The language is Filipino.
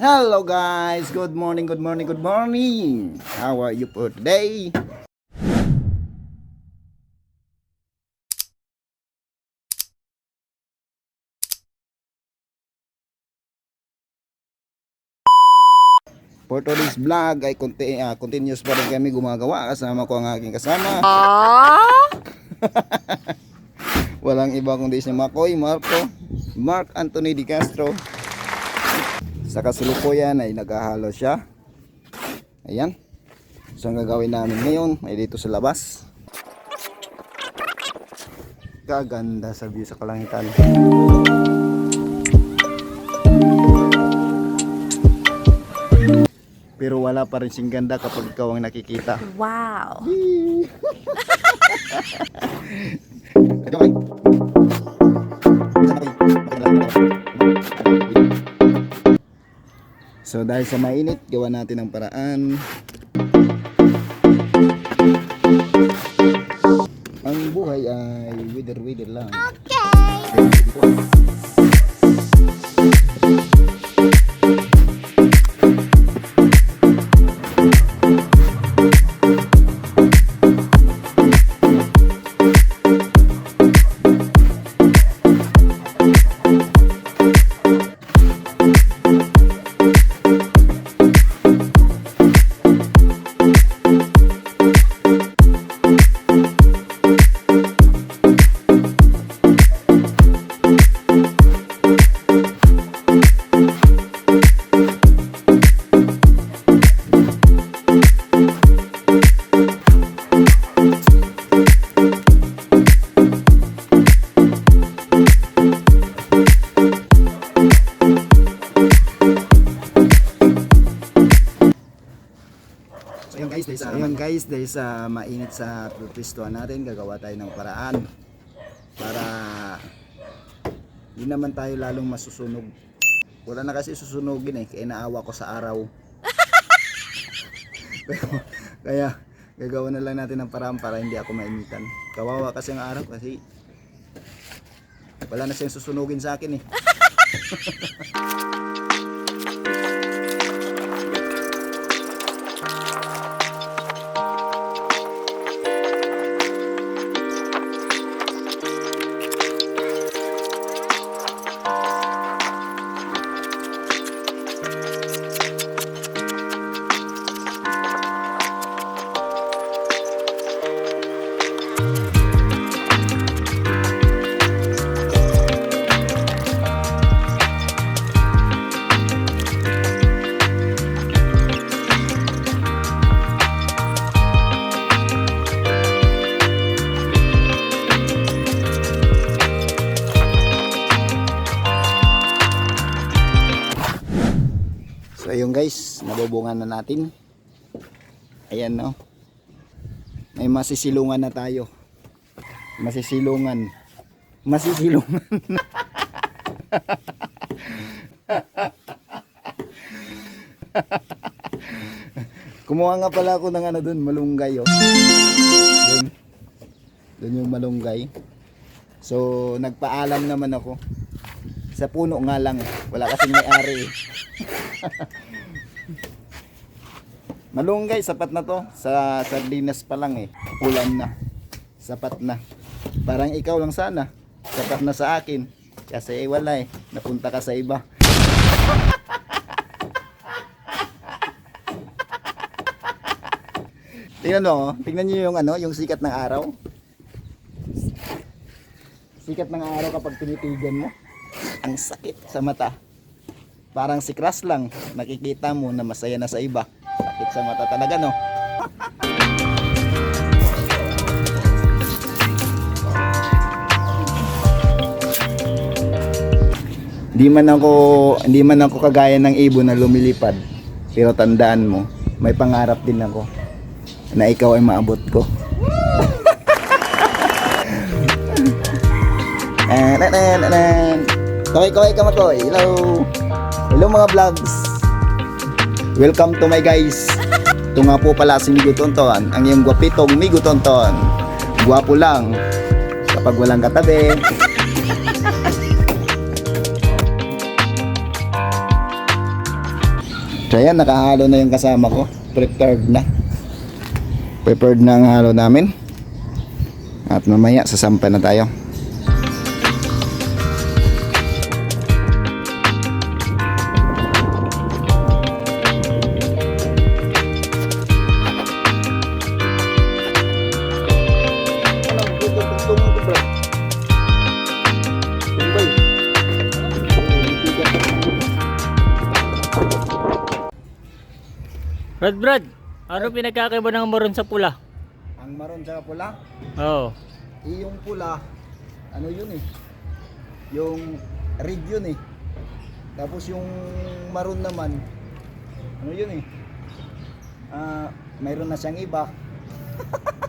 Hello guys, good morning, good morning, good morning. How are you for today? For today's vlog ay conti- ah, continuous pa rin kami gumagawa kasama ko ang aking kasama. Walang iba kundi si Makoy Marco, Mark Anthony Di Castro. Sa kasalukuyan ay naghahalo siya. Ayan. So ang gagawin namin ngayon ay dito sa labas. Kaganda sa view sa kalangitan. Pero wala pa rin sing ganda kapag ikaw ang nakikita. Wow. Ito So dahil sa mainit, gawa natin ang paraan. Ang buhay ay wither-wither lang. Okay. So yun guys, dahil sa, yun guys, dahil sa mainit sa pwestuhan natin, gagawa tayo ng paraan para hindi naman tayo lalong masusunog. Wala na kasi susunugin eh, kaya naawa ko sa araw. Pero, kaya gagawa na lang natin ng paraan para hindi ako mainitan. Kawawa kasi ang araw kasi wala na siyang susunugin sa akin eh. Ayun guys, nabubungan na natin. Ayan no. May masisilungan na tayo. Masisilungan. Masisilungan. Kumuha nga pala ako ng ano dun, malunggay oh. Dun. Dun yung malunggay. So, nagpaalam naman ako. Sa puno nga lang. Wala kasing may-ari eh. Malunggay, sapat na to. Sa sardinas pa lang eh. Ulan na. Sapat na. Parang ikaw lang sana. Sapat na sa akin. Kasi eh, wala eh. Napunta ka sa iba. Tingnan mo, oh. tingnan niyo yung ano, yung sikat ng araw. Sikat ng araw kapag tinitigan mo. Ang sakit sa mata. Parang si Crush lang, nakikita mo na masaya na sa iba. Sakit sa mata talaga, no? Hindi man ako, hindi man ako kagaya ng ibon na lumilipad. Pero tandaan mo, may pangarap din ako na ikaw ay maabot ko. Kaway, kaway, kamakoy. Hello. Hello mga vlogs. Welcome to my guys. Ito nga po pala si Migo Tonton, ang iyong gwapitong Migo Tonton. Gwapo lang kapag walang katabi. So ayan, nakahalo na yung kasama ko. Prepared na. Prepared na ang halo namin. At mamaya, sasampa na tayo. Brad, Brad, ano pinagkakaiba ng maroon sa pula? Ang maroon sa pula, Oo. eh, yung pula, ano yun eh, yung red yun eh. Tapos yung maroon naman, ano yun eh, ah, mayroon na siyang iba.